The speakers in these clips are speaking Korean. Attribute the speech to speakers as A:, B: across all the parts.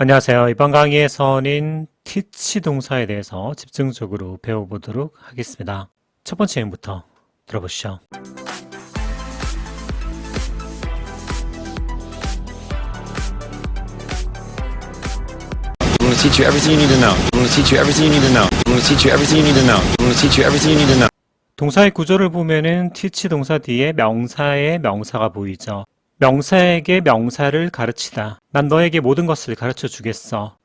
A: 안녕하세요. 이번 강의에서는 teach 동사에 대해서 집중적으로 배워보도록 하겠습니다. 첫 번째 예문부터 들어보시죠.
B: Going to teach you everything you need to know. Going to teach you everything you need to know. Going to teach you everything you need to know. Going to teach you everything you need to know.
A: 동사의 구조를 보면은 teach 동사 뒤에 명사의 명사가 보이죠. 명사에게 명사를 가르치다. 난 너에게 모든 것을 가르쳐 주겠어.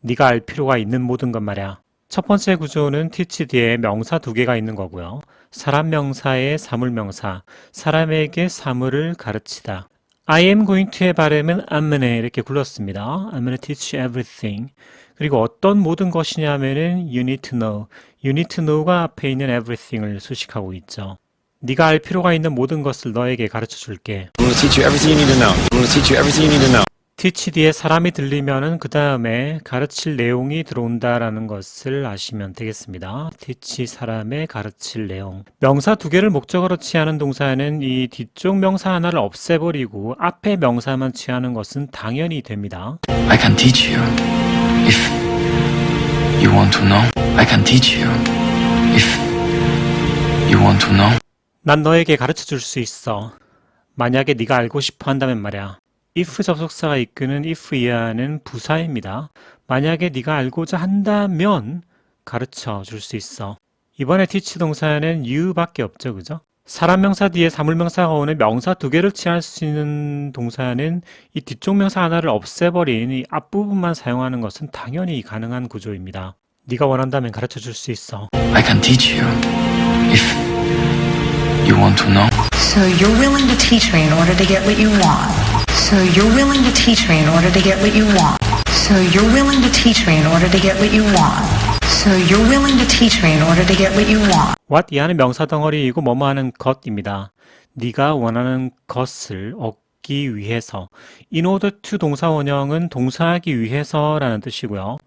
A: 네가 알 필요가 있는 모든 것 말이야. 첫 번째 구조는 teach 뒤에 명사 두 개가 있는 거고요. 사람 명사의 사물 명사, 사람에게 사물을 가르치다. I am going to의 발음은 I'm gonna 이렇게 굴렀습니다. I'm gonna teach everything. 그리고 어떤 모든 것이냐면은 you need to know. you need to know가 앞에 있는 everything을 수식하고 있죠. 네가 알 필요가 있는 모든 것을 너에게 가르쳐 줄게.
B: Teach you everything you need to know. I'm going to teach you everything you need to know.
A: teach 뒤에 사람이 들리면은 그 다음에 가르칠 내용이 들어온다라는 것을 아시면 되겠습니다. teach 사람의 가르칠 내용. 명사 두 개를 목적으로 취하는 동사는 이 뒤쪽 명사 하나를 없애버리고 앞에 명사만 취하는 것은 당연히 됩니다.
C: I can teach you if you want to know. I can teach you if you want to know.
A: 난 너에게 가르쳐 줄 수 있어. 만약에 네가 알고 싶어 한다면 말이야. if 접속사가 이끄는 if 이하는 부사입니다. 만약에 네가 알고자 한다면 가르쳐 줄 수 있어. 이번에 teach 동사는 you밖에 없죠, 그죠? 사람 명사 뒤에 사물 명사가 오는 명사 두 개를 취할 수 있는 동사는 이 뒤쪽 명사 하나를 없애버린 이 앞부분만 사용하는 것은 당연히 가능한 구조입니다. 네가 원한다면 가르쳐 줄 수 있어.
C: I can teach you if you want to know.
D: So you're willing to teach me in order to get what you want. So you're willing to teach me in order to get what you want. So you're willing to teach me in order to get what you want. So you're willing to teach me in order to get what you want.
A: what 이하는 명사 덩어리이고 뭐뭐 하는 것입니다. 네가 원하는 것을 얻기 위해서 in order to 동사 원형은 동사하기 위해서라는 뜻이고요.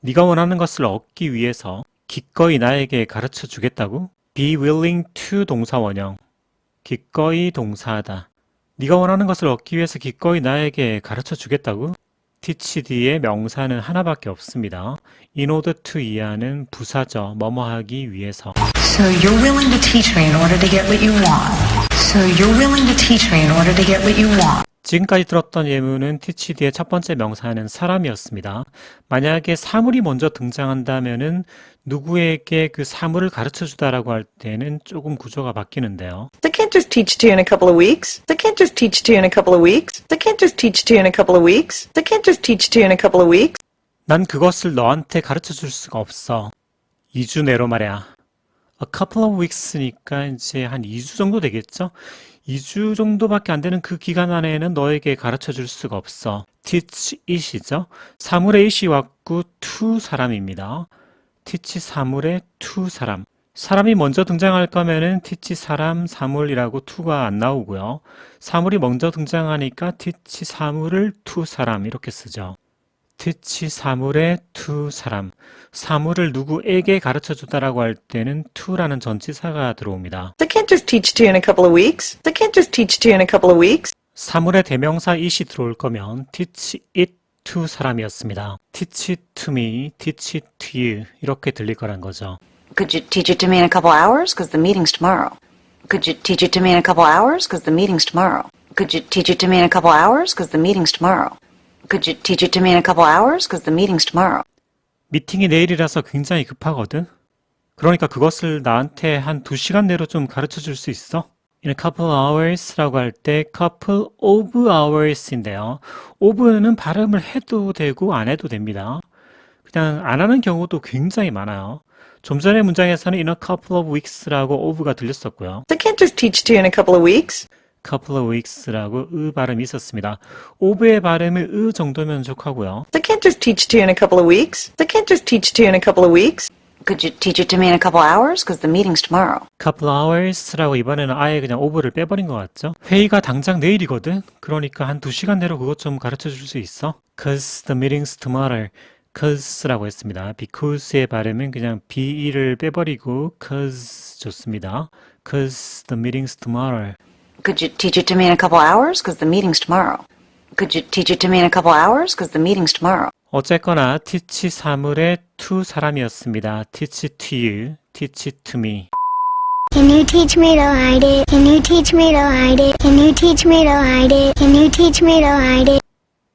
A: 네가 원하는 것을 얻기 위해서 기꺼이 나에게 가르쳐 주겠다고? Be willing to 동사 원형 기꺼이 동사하다. 네가 원하는 것을 얻기 위해서 기꺼이 나에게 가르쳐 주겠다고? teach 뒤에 명사는 하나밖에 없습니다. in order to 이하는 부사죠. 뭐뭐 하기 위해서.
D: So you're willing to teach me in order to get what you want. So you're willing to teach me in order to get what you want.
A: 지금까지 들었던 예문은 뒤의 첫 번째 명사는 사람이었습니다. 만약에 사물이 먼저 등장한다면은 누구에게 그 사물을 가르쳐 주다라고 할 때는 조금 구조가 바뀌는데요.
E: They can't just teach to you in a couple of weeks. They can't just teach to you in a couple of weeks. They can't just teach to you in a couple of weeks. They can't just teach to you in a couple of weeks.
A: 난 그것을 너한테 가르쳐 줄 수가 없어. 2주 내로 말이야. A couple of weeks니까 이제 한 2주 정도 되겠죠? 2주 정도밖에 안 되는 그 기간 안에는 너에게 가르쳐 줄 수가 없어. teach it이죠? 사물의 it이 왔고 to 사람입니다. teach 사물의 to 사람. 사람이 먼저 등장할 거면은 teach 사람, 사물이라고 to가 안 나오고요. 사물이 먼저 등장하니까 teach 사물을 to 사람 이렇게 쓰죠. Teach 사물의 to 사람. 사물을 누구에게 가르쳐 주다라고 할 때는 to라는 전치사가 들어옵니다.
E: They can't just teach to you in a couple of weeks. They can't just teach to you in a couple of weeks.
A: 사물의 대명사 it이 들어올 거면 teach it to 사람이었습니다. teach it to me, teach it to you 이렇게 들릴 거란 거죠.
F: Could you teach it to me in a couple hours? Because the meeting's tomorrow. Could you teach it to me in a couple hours? Because the meeting's tomorrow. Could you teach it to me in a couple hours? Because the meeting's tomorrow. Could you teach it to me in a couple hours? Because the meeting's tomorrow.
A: 미팅이 내일이라서 굉장히 급하거든. 그러니까 그것을 나한테 한두 시간 내로 좀 가르쳐 줄 수 있어? In a couple hours라고 할 때 couple of hours인데요. of는 발음을 해도 되고 안 해도 됩니다. 그냥 안 하는 경우도 굉장히 많아요. 좀 전에 문장에서는 in a couple of weeks라고 of가 들렸었고요.
E: They can't just teach to you in a couple of weeks.
A: Couple of weeks라고 으 발음이 있었습니다. of의 발음을 으 정도면 족하고요.
E: They can't just teach to you in a couple of weeks. They can't just teach to you in a couple of weeks.
F: Could you teach it to me in a couple hours? Because the meeting's tomorrow.
A: couple hours라고 이번에는 아예 그냥 over를 빼버린 것 같죠? 회의가 당장 내일이거든? 그러니까 한두 시간 내로 그것 좀 가르쳐 줄 수 있어? Cause the meeting's tomorrow. Cause라고 했습니다. Because의 발음은 그냥 be를 빼버리고 cause 좋습니다. Cause the meeting's tomorrow.
F: Could you teach it to me in a couple hours? Because the meeting's tomorrow. Could you teach it to me in a couple hours? Because the meeting's tomorrow.
A: 어쨌거나 teach 사물의 to 사람이었습니다. teach to you, teach to me.
G: Can you teach me to ride it? Can you teach me to ride it? Can you teach me to ride it? Can you teach me to ride it?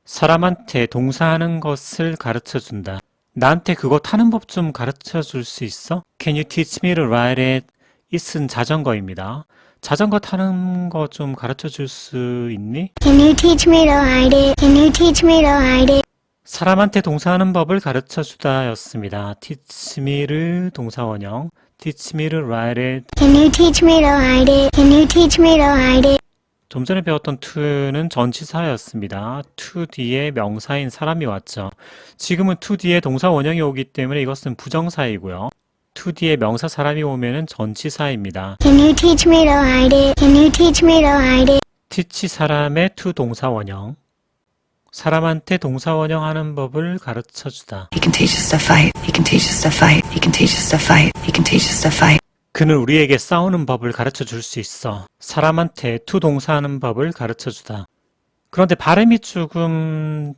A: 사람한테 동사하는 것을 가르쳐 준다. 나한테 그거 타는 법 좀 가르쳐 줄 수 있어? Can you teach me to ride it? it은 자전거입니다. 자전거 타는 거 좀 가르쳐 줄 수 있니?
G: Can you teach me to ride it? Can you teach me to ride it?
A: 사람한테 동사하는 법을 가르쳐 주다였습니다. teach me를 동사원형, teach me to ride it.
G: Can you teach me to ride it? Can you teach me to ride it?
A: 좀 전에 배웠던 to는 전치사였습니다. to 뒤에 명사인 사람이 왔죠. 지금은 to 뒤에 동사 원형이 오기 때문에 이것은 부정사이고요. To 뒤에 명사 사람이 오면은 전치사입니다.
G: Can you teach me to ride it? Can you teach me to ride it?
A: teach 사람의 to 동사 원형. 사람한테 동사 원형 하는 법을 가르쳐 주다.
D: He can teach us to fight. He can teach us to fight. He can teach us to fight. He can teach us to fight.
A: 그는 우리에게 싸우는 법을 가르쳐 줄 수 있어. 사람한테 to 동사하는 법을 가르쳐 주다. 그런데 발음이 조금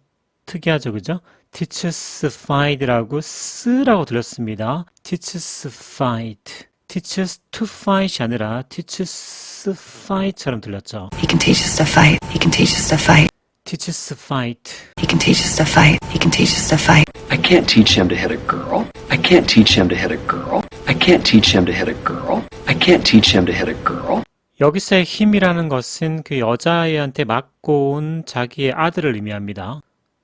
A: 특이하죠, 그죠? teaches fight라고 쓰라고 들렸습니다. Teaches fight. teaches to fight이 아니라 teaches fight처럼 들렸죠.
D: He can teach us to fight. He can teach us to fight.
A: teaches fight.
D: He can teach us to fight. He can teach us to fight.
H: I can't teach him to hit a girl. I can't teach him to hit a girl. I can't teach him to hit a girl. I can't teach him to hit a girl.
A: 여기서의 힘이라는 것은 그 여자아이한테 맞고 온 자기의 아들을 의미합니다.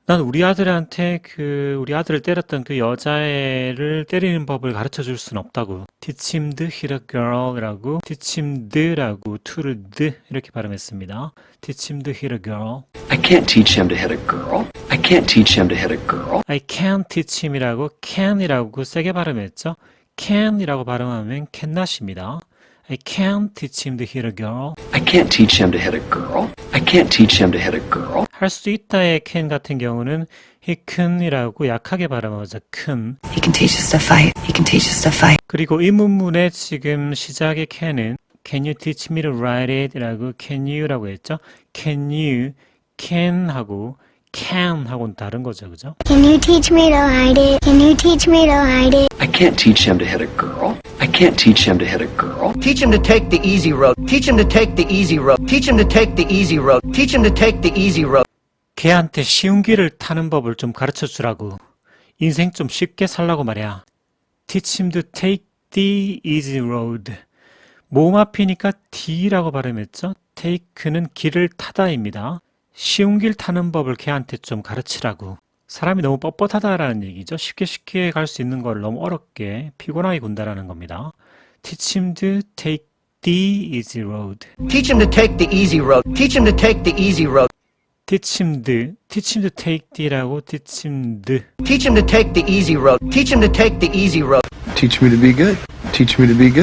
A: 난 우리 아들한테 그 우리 아들을 때렸던 그 여자애를 때리는 법을 가르쳐 줄 수는 없다고. teach him to hit a girl이라고 teach him to라고 to를 to 이렇게 발음했습니다. teach him to hit a girl.
H: I can't teach him to hit a girl. I can't teach him to hit a girl.
A: I can't teach him이라고 can이라고 세게 발음했죠. can이라고 발음하면 cannot입니다. I can't teach him to hit a girl.
H: I can't teach him to hit a girl. I can't teach him to hit a girl.
A: 할 수 있다의 can 같은 경우는 he can이라고 약하게 발음하죠. can.
D: He can teach us to fight. He can teach us to fight.
A: 그리고 이 문문의 지금 시작의 can은 can you teach me to write it? 라고 can you라고 했죠. can you, can 하고 can 하고는 다른 거죠. 그죠?
G: Can you teach me to ride it? Can you teach me to ride it?
H: I can't teach him to hit a girl. Can't teach him to hit a girl.
I: Teach him to take the easy road. Teach him to take the easy road. Teach him to take the easy road. Teach him to take the easy road.
A: 걔한테 쉬운 길을 타는 법을 좀 가르쳐 주라고. 인생 좀 쉽게 살라고 말이야. Teach him to take the easy road. 모음 앞이니까 D라고 발음했죠. take는 길을 타다입니다. 쉬운 길 타는 법을 걔한테 좀 가르치라고. 사람이 너무 뻣뻣하다라는 얘기죠. 쉽게 쉽게 갈 수 있는 걸 너무 어렵게 피곤하게 군다라는 겁니다. Teach him to take the easy road.
I: Teach him to take the easy road. Teach him to take the easy road.
A: teach him the, teach him to take the라고 teach him the.
I: Teach him to take the easy road. Teach him to take the easy road.
J: Teach me to be good. Teach me to be good.